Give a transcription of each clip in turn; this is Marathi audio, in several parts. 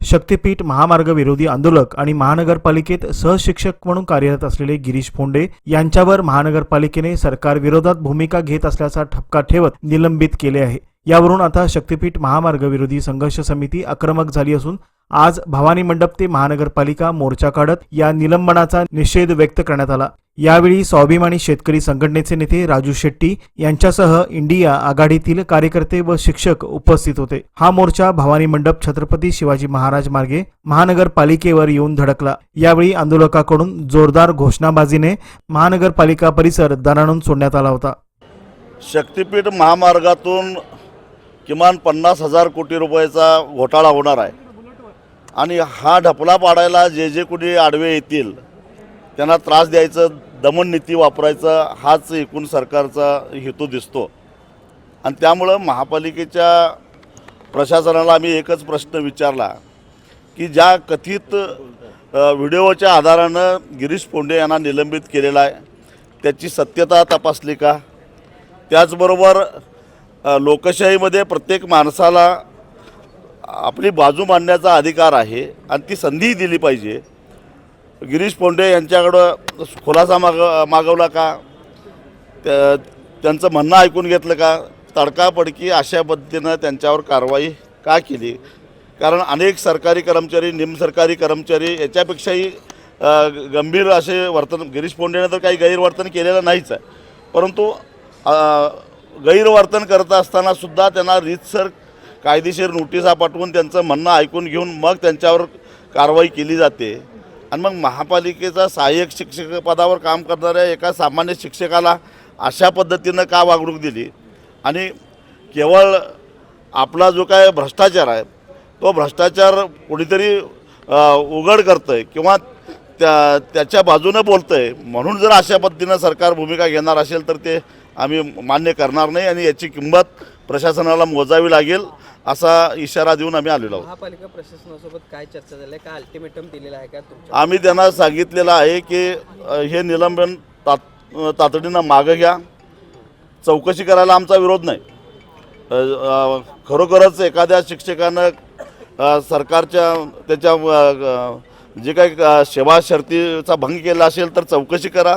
शक्तीपीठ महामार्ग विरोधी आंदोलक आणि महानगरपालिकेत सहशिक्षक म्हणून कार्यरत असलेले गिरीश फोंडे यांच्यावर महानगरपालिकेने सरकार विरोधात भूमिका घेत असल्याचा ठपका ठेवत निलंबित केले आहे. यावरून आता शक्तीपीठ महामार्ग विरोधी संघर्ष समिती आक्रमक झाली असून आज भवानी मंडप ते महानगरपालिका मोर्चा काढत या निलंबनाचा निषेध व्यक्त करण्यात आला. यावेळी स्वाभिमानी शेतकरी संघटनेचे नेते राजू शेट्टी यांच्यासह इंडिया आघाडीतील कार्यकर्ते व शिक्षक उपस्थित होते. हा मोर्चा भवानी मंडप छत्रपती शिवाजी महाराज मार्गे महानगरपालिकेवर येऊन धडकला. यावेळी आंदोलकाकडून जोरदार घोषणाबाजीने महानगरपालिका परिसर दणाणून सोडण्यात आला होता. शक्तीपीठ महामार्गातून किमान पन्नास हजार कोटी रुपयाचा घोटाळा होणार आहे. आणि हा ढपला पाडायला जे जे कुणी आडवे येतील त्यांना त्रास द्यायचं दमन नीती वापरायचा हाच एकूण सरकारचा हेतू दिसतो. आणि त्यामुळं महापालिकेच्या प्रशासनाला आम्ही एकच प्रश्न विचारला की ज्या कथित व्हिडिओच्या आधारानं गिरीश पोंडे यांना निलंबित केलेला आहे त्याची सत्यता तपासली का? त्याचबरोबर लोकशाहीमध्ये प्रत्येक माणसाला आपली बाजू मांडण्याचा अधिकार आहे आणि ती संधीही दिली पाहिजे. गिरीश पोंडे यांच्याकडं खुलासा माग मागवला का? त्या त्यांचं म्हणणं ऐकून घेतलं का? तडकापडकी अशा पद्धतीनं त्यांच्यावर कारवाई का केली? कारण अनेक सरकारी कर्मचारी निमसरकारी कर्मचारी याच्यापेक्षाही गंभीर असे वर्तन गिरीश पोंडेनं तर काही गैरवर्तन केलेलं नाहीच आहे. परंतु गैरवर्तन करत असताना सुद्धा त्यांना रीतसर कायदेशीर नोटिसा पाठवून त्यांचं म्हणणं ऐकून घेऊन मग त्यांच्यावर कारवाई केली जाते. आणि मग महापालिकेचा सहाय्यक शिक्षक पदावर काम करणाऱ्या एका सामान्य शिक्षकाला अशा पद्धतीनं का वागणूक दिली? आणि केवळ आपला जो काय भ्रष्टाचार आहे तो भ्रष्टाचार कोणीतरी उघड करतं आहे किंवा त्या त्याच्या बाजूनं बोलतं आहे म्हणून जर अशा पद्धतीनं सरकार भूमिका घेणार असेल तर ते आम्ही मान्य करणार नाही आणि याची किंमत प्रशासनाला मोजावी लागेल असा इशारा देऊन आम्ही आलेलो आहोत. महापालिका प्रशासनासोबत काय चर्चा झाली आहे? काय अल्टिमेटम दिलेलं आहे का तुमच्या आम्ही त्यांना सांगितलेलं आहे की अ, हे निलंबन तात तातडीनं मागं घ्या. चौकशी करायला आमचा विरोध नाही. अ, अ, खरोखरच एखाद्या शिक्षकानं अ, सरकारच्या त्याच्या अ, जे काही अ, सेवा शर्तीचा भंग केला असेल तर चौकशी करा.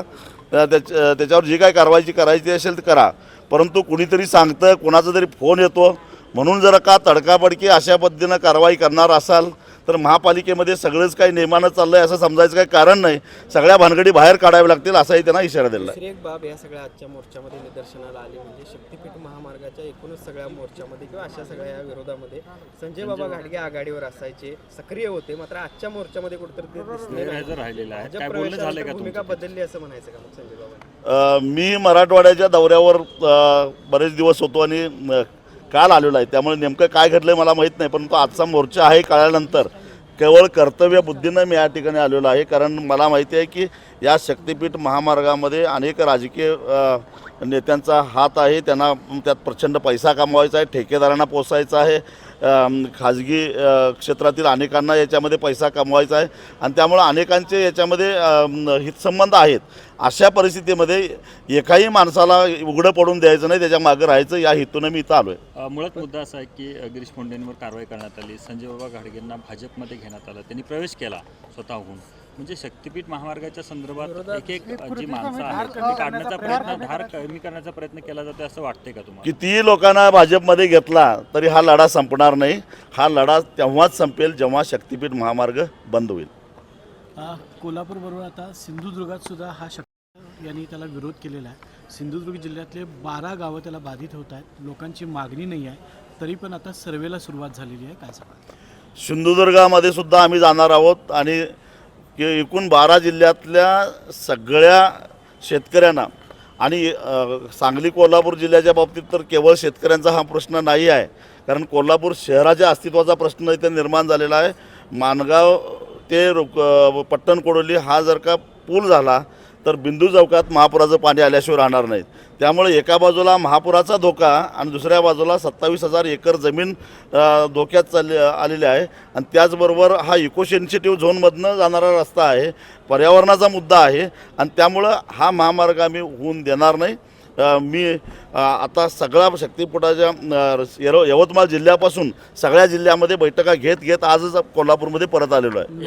त्याच्या त्याच्यावर जी काही कारवाईची करायची असेल तर करा. परंतु कुणीतरी सांगतं कोणाचा तरी फोन येतो म्हणून जर का तडकाबडकी अशा पद्धतीनं कारवाई करणार असाल तर महापालिकेमध्ये सगळंच काही नेमानं चाललं आहे असं समजायचं काही कारण नाही. सगळ्या भानगडी बाहेर काढाव्या लागतील असाही त्यांना इशारा दिला एक बाब या सगळ्या आजच्या मोर्चामध्ये निदर्शनाला आली म्हणजे शक्तीपीठ महामार्गाच्या एकूणच सगळ्या मोर्चामध्ये किंवा अशा सगळ्या या विरोधामध्ये संजय बाबा घाडगे आघाडीवर असायचे सक्रिय होते. मात्र आजच्या मोर्चामध्ये कुठेतरी भूमिका बदलली असं म्हणायचं का मग संजय बाबा मी मराठवाड्याच्या दौऱ्यावर बरेच दिवस होतो आणि काल आलेलो आहे. त्यामुळे नेमकं काय घडलं मला माहीत नाही परंतु आजचा मोर्चा आहे कळल्यानंतर केवळ कर्तव्य बुद्धीनं मी या ठिकाणी आलेलो आहे कारण मला माहिती आहे की या शक्तिपीठ महामार्गामध्ये अनेक राजकीय नेत्यांचा हात आहे. त्यांना त्यात प्रचंड पैसा कमवायचा आहे ठेकेदारांना पोसायचा आहे. खाजगी क्षेत्रातील अनेकांना याच्यामध्ये पैसा कमवायचा आहे. आणि त्यामुळं अनेकांचे याच्यामध्ये हितसंबंध आहेत. अशा परिस्थितीमध्ये एकाही माणसाला उघडं पडून द्यायचं नाही त्याच्या मागं राहायचं या हेतूनं मी इथं आलो आहे मुळात मुद्दा असा आहे की गिरीश मुंडेंवर कारवाई करण्यात आली. संजय बाबा घाडगेंना भाजपमध्ये घेण्यात आलं. त्यांनी प्रवेश केला स्वतःहून. म्हणजे शक्तीपीठ महामार्गाच्या संदर्भात एक एक जी माणसं आहेत ती काढण्याचा प्रयत्न धार कमी करण्याचा प्रयत्न केला जातो असं वाटतंय का तुम्हाला? कितीही लोकांना भाजपमध्ये घेतला तरी हा लढा संपणार नाही. हा लढा तेव्हाच संपेल जेव्हा शक्तीपीठ महामार्ग बंद होईल. कोल्हापूर बरोबर आता सिंधुदुर्गात सुद्धा हा शक्ती यांनी त्याला विरोध केलेला आहे. सिंधुदुर्ग जिल्ह्यातले बारा गावं त्याला बाधित होत आहेत. लोकांची मागणी नाही आहे. तरी पण आता सर्वेला सुरुवात झालेली आहे. काय सांगा सिंधुदुर्गामध्ये सुद्धा आम्ही जाणार आहोत आणि की एकूण बारा जिल्ह्यातल्या सगळ्या शेतकऱ्यांना आणि सांगली कोल्हापूर जिल्ह्याच्या बाबतीत तर केवळ शेतकऱ्यांचा हा प्रश्न नाही आहे. कारण कोल्हापूर शहराच्या अस्तित्वाचा प्रश्न इथे निर्माण झालेला आहे. माणगाव ते रो अ, पट्टण कोडोली हा जर का पूल झाला तर बिंदू चौकात महापुराचं पाणी आल्याशिवाय राहणार नाहीत. त्यामुळे एका बाजूला महापुराचा धोका आणि दुसऱ्या बाजूला सत्तावीस हजार एकर जमीन धोक्यात चालली आलेली आहे. आणि त्याचबरोबर हा इको सेन्सिटिव्ह झोनमधनं जाणारा रस्ता आहे. पर्यावरणाचा मुद्दा आहे. आणि त्यामुळं हा महामार्ग आम्ही होऊन देणार नाही. मी आता सगळ्या शक्तीपीठाच्या अ, यरो- यवतमाळ जिल्ह्यापासून सगळ्या जिल्ह्यामध्ये बैठका घेत घेत आजच कोल्हापूरमध्ये परत आलेलो आहे.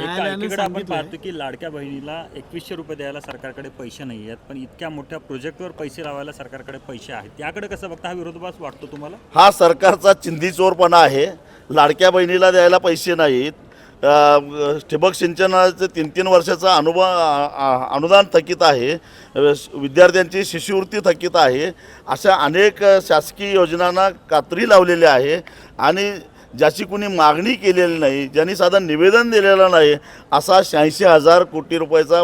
आपण पाहतो की लाडक्या बहिणीला एकवीसशे रुपये द्यायला सरकारकडे पैसे नाही आहेत पण इतक्या मोठ्या प्रोजेक्टवर पैसे लावायला सरकारकडे पैसे आहेत. त्याकडे कसं बघता हा विरोधाभास वाटतो तुम्हाला? हा सरकारचा चिंधी चोरपणा आहे. लाडक्या बहिणीला द्यायला पैसे नाहीत. ठिबक सिंचनाचं तीन तीन वर्षाचा अनुभव अनुदान थकीत आहे. विद्यार्थ्यांची शिष्यवृत्ती थकीत आहे. अशा अनेक शासकीय योजनांना कात्री लावलेली आहे. आणि ज्याची कुणी मागणी केलेली नाही ज्यांनी साधं निवेदन दिलेलं नाही असा शहाऐंशी हजार कोटी रुपयाचा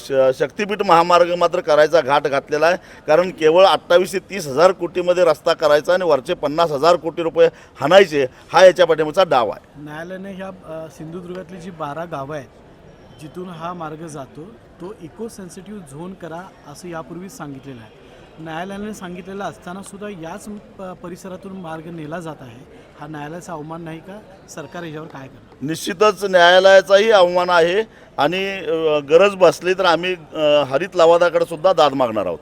श- शक्तिपीठ महामार्ग मात्र करायचा घाट घातलेला आहे. कारण केवळ अठ्ठावीस ते तीस हजार कोटीमध्ये रस्ता करायचा आणि वरचे पन्नास हजार कोटी रुपये हाणायचे हा याच्या पाठिंबाचा डाव आहे. न्यायालयाने ह्या सिंधुदुर्गातली जी बारा गावं आहेत जिथून हा मार्ग जातो तो इको सेन्सिटिव्ह झोन करा असं यापूर्वीच सांगितलेलं आहे. न्यायालयाने सांगितलेलं असताना सुद्धा याच प- परिसरातून मार्ग नेला जात आहे. हा न्यायालयाचा अवमान नाही का? सरकार याच्यावर काय करणार? निश्चितच न्यायालयाचाही अवमान आहे आणि गरज बसली तर आम्ही हरित लवादाकडे सुद्धा दाद मागणार आहोत.